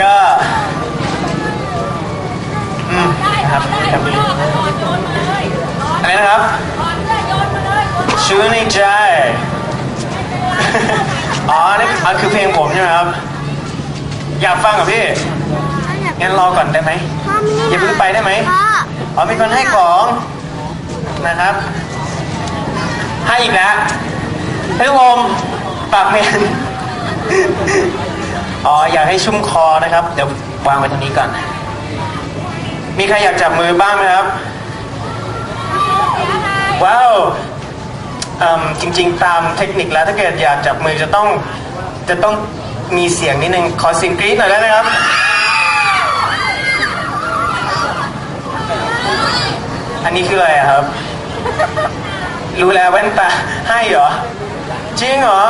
ก็อืมนะครับครับอะไรนะครับ ชื่อในใจ อ๋อนี่อะคือเพลงผมใช่ไหมครับ อยากฟังกับพี่ งั้นรอก่อนได้ไหมพ่อไม่ได้อย่าเพิ่งไปได้ไหมพ่ออ๋อมีคนให้ของนะครับ ให้อีกแล้วเฮ้ยโอมปากเมน อ๋ออยากให้ชุ่มคอนะครับ เดี๋ยววางไว้ตรงนี้ก่อน มีใครอยากจับมือบ้างไหมครับ ว้าวจริง ๆ ตามเทคนิคแล้วถ้าเกิดอยากจับมือจะต้องจะต้องมีเสียงนิดนึงขอเสียงกรี๊ดหน่อยได้ไหมครับอันนี้คืออะไรครับ รู้แล้วแว่นตาให้เหรอ จริงเหรอ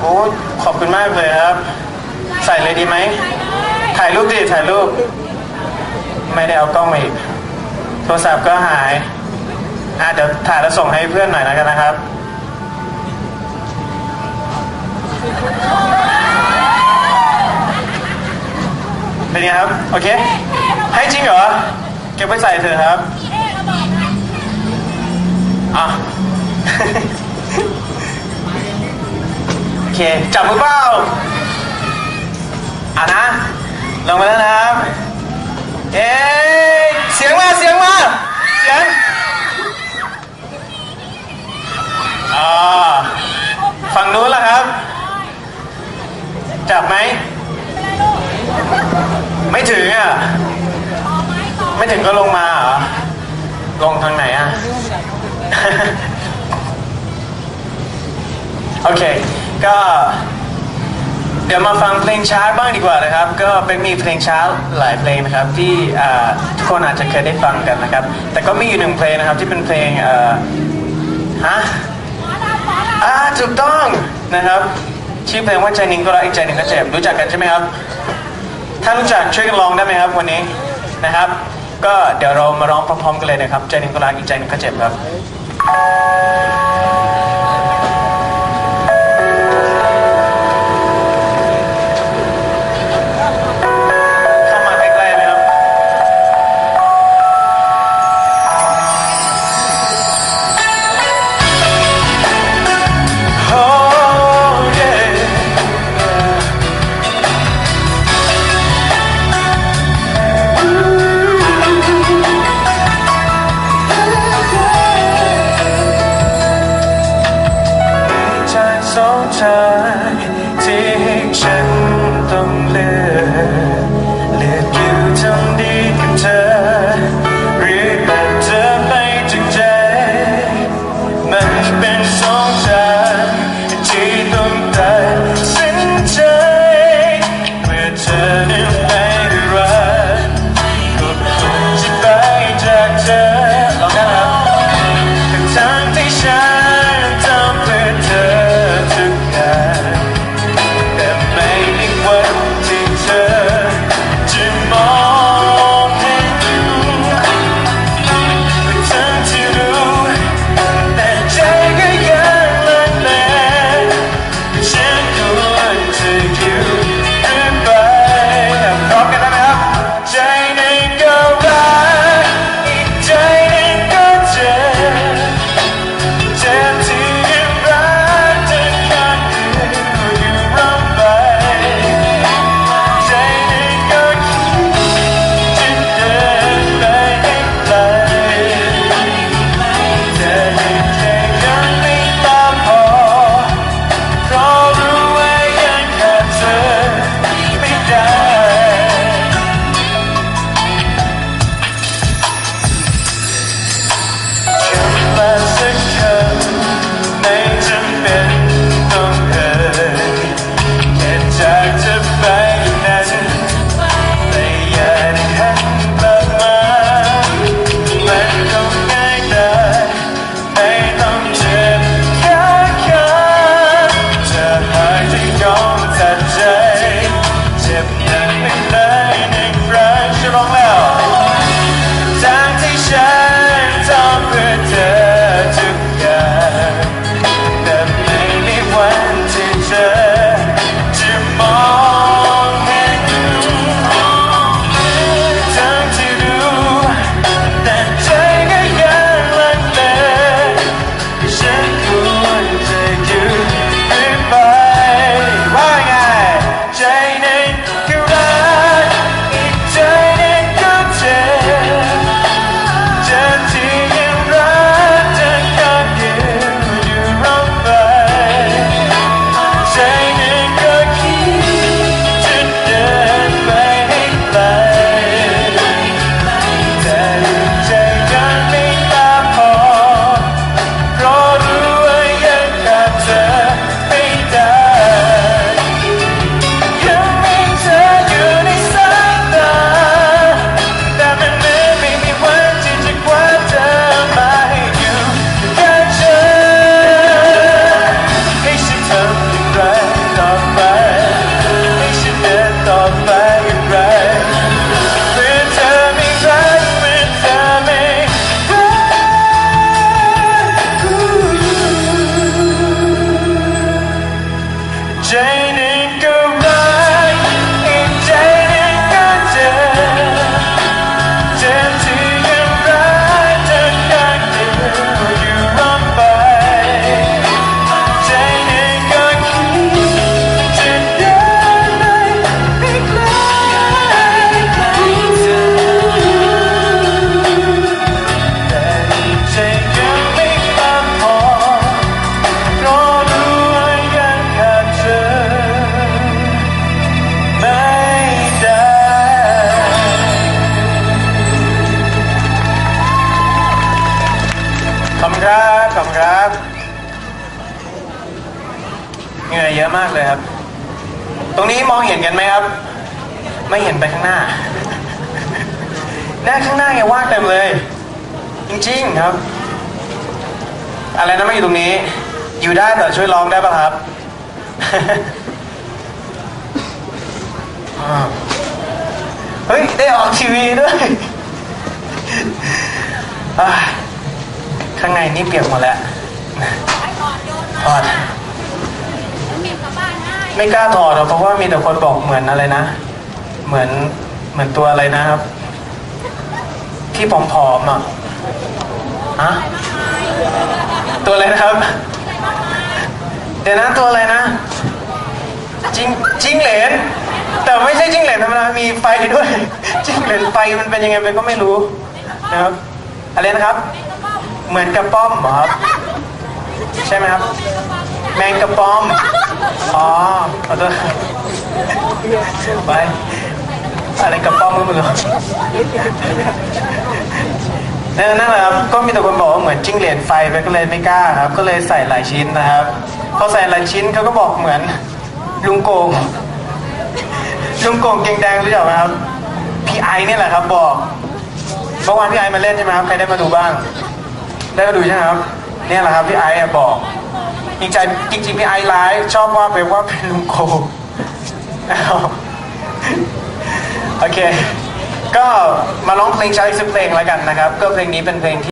โอ้ขอบคุณมากเลยครับ ใส่เลยดีไหม ถ่ายรูปดิ ถ่ายรูป ไม่ได้เอากล้องมาอีก โทรศัพท์ก็หาย อะเดี๋ยวถ่ายแล้วส่งให้เพื่อนหน่อยแล้วกันนะครับเป็นไงครับ โอเค ให้จริงเหรอ เก็บไว้ใส่เถอะครับ อะโอ เค จับมือเปล่าอะนะ ลงมาแล้วนะครับ เอ๊ะเสียงมา เสียงมา เสียงอ่าฝั่งนู้นล่ะครับ จับไหม ไม่ถึงอะ ไม่ถึงก็ลงมาเหรอ ลงทางไหนอะโอเค ก็ เดี๋ยวมาฟังเพลงช้าบ้างดีกว่านะครับ ก็เป็นมีเพลงช้าหลายเพลงนะครับ ที่ทุกคนอาจจะเคยได้ฟังกันนะครับ แต่ก็มีอยู่หนึ่งเพลงนะครับที่เป็นเพลงฮะอ่าถูกต้องนะครับชื่อเพลงว่าใจหนึ่งก็รักอีกใจหนึ่งก็เจ็บรู้จักกันใช่ไหมครับ ถ้ารู้จักช่วยกันร้องได้ไหมครับวันนี้นะครับ ก็เดี๋ยวเรามาร้องพร้อมๆกันเลยนะครับ ใจหนึ่งก็รักอีกใจหนึ่งก็เจ็บครับ ใจ มากเลยครับ ตรงนี้มองเห็นกันไหมครับ ไม่เห็นไปข้างหน้า หน้าข้างหน้าไงว่างเต็มเลย จริงๆครับ อะไรนะไม่อยู่ตรงนี้ อยู่ได้แต่ช่วยร้องได้ป่ะครับเฮ้ย ได้ออกทีวีด้วยข้างในนี่เปียกหมดแล้วถอด ไม่กล้าถอดหรอกเพราะว่ามีแต่คนบอกเหมือนอะไรนะ เหมือนเหมือนตัวอะไรนะครับ ที่ผอมๆอะอะตัวอะไรนะครับ เดี๋ยวนะตัวอะไรนะจิงจิงเหลนแต่ไม่ใช่จิงเหลนธรรมดามีไฟด้วยจิงเหลนไฟมันเป็นยังไงเป็นก็ไม่รู้นะครับอะไรนะครับ เหมือนกระป้อมเหรอครับ ใช่ไหมครับ แมงกระป้อม อ๋อขอโทษไป อะไรกระป้อมก็ไม่รู้เออนั่นแหละครับ ก็มีแต่คนบอกว่าเหมือนจิ้งเหลนไฟไปก็เลยไม่กล้าครับ ก็เลยใส่หลายชิ้นนะครับ พอใส่หลายชิ้นเขาก็บอกเหมือน ลุงโกง ลุงโกงเกงแดงรู้จักไหมครับ พี่ไอเนี่ยแหละครับบอกเมื่อวานพี่ไอมาเล่นใช่ไหมครับ ใครได้มาดูบ้าง ได้มาดูใช่ไหมครับ เนี่ยแหละครับพี่ไอบอก จริงใจจริงๆพี่ไอไลฟ์ชอบว่าเปว่าเป็นลุงโกโอเค ก็มาร้องเพลงชาอีกสักเพลงแล้วกันนะครับ ก็เพลงนี้เป็นเพลงที่